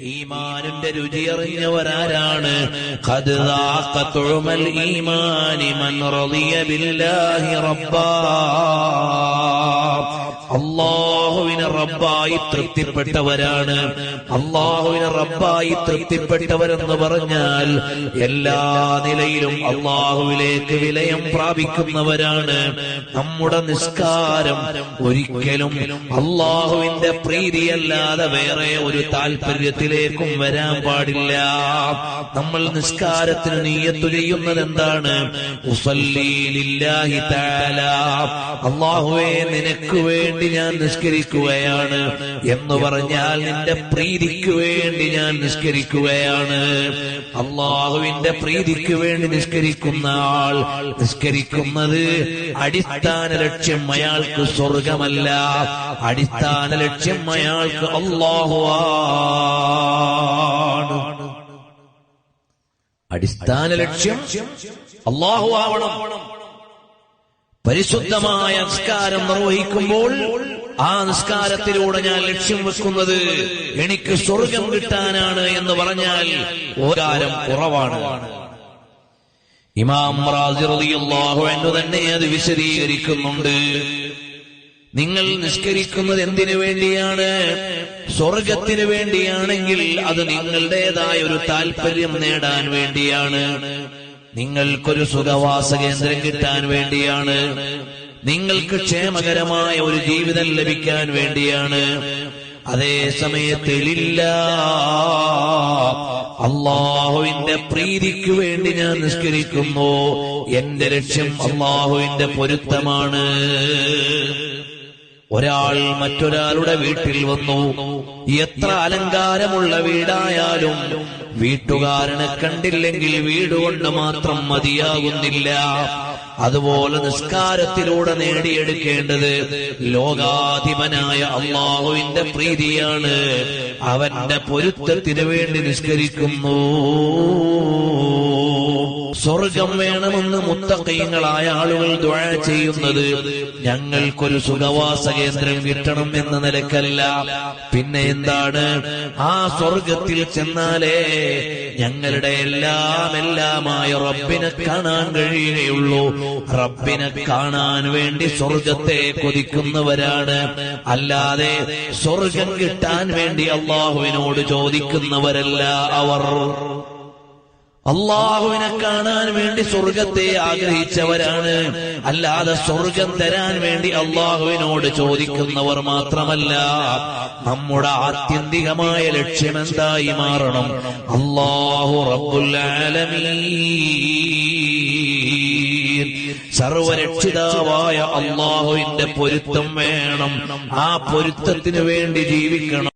ഈമാനിന്റെ രുചി അറിഞ്ഞവരാരാണ്? റബ്ബായി തൃപ്തിപ്പെട്ടവരാണ്. അള്ളാഹുവിന് റബ്ബായി തൃപ്തിപ്പെട്ടവരെന്ന് പറഞ്ഞാൽ എല്ലാ നിലയിലും അള്ളാഹുവിലേക്ക് വിലയം പ്രാപിക്കുന്നവരാണ്. നമ്മുടെ നിസ്കാരം ഒരിക്കലും അള്ളാഹുവിന്റെ പ്രീതിയല്ലാതെ വേറെ ഒരു താല്പര്യത്തിലേക്കും വരാൻ പാടില്ല. നമ്മൾ നിസ്കാരത്തിന് നീയത്തു ചെയ്യുന്നത് എന്താണ്? അള്ളാഹുവേ നിനക്ക് വേണ്ടി ഞാൻ നിസ്കരിക്കുകയാണ് എന്ന് പറഞ്ഞാൽ നിന്റെ പ്രീതിക്ക് വേണ്ടി ഞാൻ നിസ്കരിക്കുകയാണ്. അള്ളാഹുവിന്റെ പ്രീതിക്ക് വേണ്ടി നിസ്കരിക്കുന്ന ആൾ നിസ്കരിക്കുന്നത് അടിസ്ഥാന ലക്ഷ്യം അയാൾക്ക് സ്വർഗമല്ല അടിസ്ഥാന ലക്ഷ്യം അയാൾക്ക് അള്ളാഹുവാണ് അടിസ്ഥാന ലക്ഷ്യം അള്ളാഹു ആവണം. പരിശുദ്ധമായ നിസ്കാരം നിർവഹിക്കുമ്പോൾ ആ നിസ്കാരത്തിലൂടെ ഞാൻ ലക്ഷ്യം വെക്കുന്നത് എനിക്ക് സ്വർഗം കിട്ടാനാണ് എന്ന് പറഞ്ഞാൽ ഓരാരം കുറവാണ്. ഇമാം റാസിറിയാഹു എന്ന് തന്നെ അത് വിശദീകരിക്കുന്നുണ്ട്. നിങ്ങൾ നിസ്കരിക്കുന്നത് എന്തിനു വേണ്ടിയാണ്? സ്വർഗത്തിന് വേണ്ടിയാണെങ്കിൽ അത് നിങ്ങളുടേതായ ഒരു താല്പര്യം നേടാൻ വേണ്ടിയാണ്. നിങ്ങൾക്കൊരു സുഖവാസ കേന്ദ്രം കിട്ടാൻ വേണ്ടിയാണ്. നിങ്ങൾക്ക് ക്ഷേമകരമായ ഒരു ജീവിതം ലഭിക്കാൻ വേണ്ടിയാണ്. അതേ സമയത്ത് ലില്ല അള്ളാഹുവിന്റെ പ്രീതിക്ക് വേണ്ടി ഞാൻ നിഷ്കരിക്കുന്നു എന്റെ ലക്ഷ്യം അള്ളാഹുവിന്റെ പൊരുത്തമാണ്. ഒരാൾ മറ്റൊരാളുടെ വീട്ടിൽ വന്നു. എത്ര അലങ്കാരമുള്ള വീടായാലും വീട്ടുകാരനെ കണ്ടില്ലെങ്കിൽ വീട് കൊണ്ട് മാത്രം മതിയാകുന്നില്ല. അതുപോലെ നിസ്കാരത്തിലൂടെ നേടിയെടുക്കേണ്ടത് ലോകാധിപനായ അള്ളാഹുവിന്റെ പ്രീതിയാണ്. അവന്റെ പൊരുത്തത്തിന് വേണ്ടി നിസ്കരിക്കുന്നു. സ്വർഗം വേണമെന്ന് മുത്തക്കയങ്ങളായ ആളുകൾ ദ്വാഴ ചെയ്യുന്നത് ഞങ്ങൾക്കൊരു സുഖവാസ കേന്ദ്രം കിട്ടണം എന്ന നിലക്കല്ല. പിന്നെ എന്താണ്? ആ സ്വർഗത്തിൽ ചെന്നാലേ ഞങ്ങളുടെ എല്ലാം എല്ലാമായ റബ്ബിനെ കാണാൻ കഴിയുകയുള്ളൂ. റബ്ബിനെ കാണാൻ വേണ്ടി സ്വർഗത്തെ കൊതിക്കുന്നവരാണ്. അല്ലാതെ സ്വർഗം കിട്ടാൻ വേണ്ടി അള്ളാഹുവിനോട് ചോദിക്കുന്നവരല്ല അവർ. അള്ളാഹുവിനെ കാണാൻ വേണ്ടി സ്വർഗത്തെ ആഗ്രഹിച്ചവരാണ്. അല്ലാതെ സ്വർഗം തരാൻ വേണ്ടി അള്ളാഹുവിനോട് ചോദിക്കുന്നവർ മാത്രമല്ല നമ്മുടെ ആത്യന്തികമായ ലക്ഷ്യം എന്തായി മാറണം? അള്ളാഹു സർവരക്ഷിതാവായ അള്ളാഹുവിന്റെ പൊരുത്തം വേണം. ആ പൊരുത്തത്തിന് വേണ്ടി ജീവിക്കണം.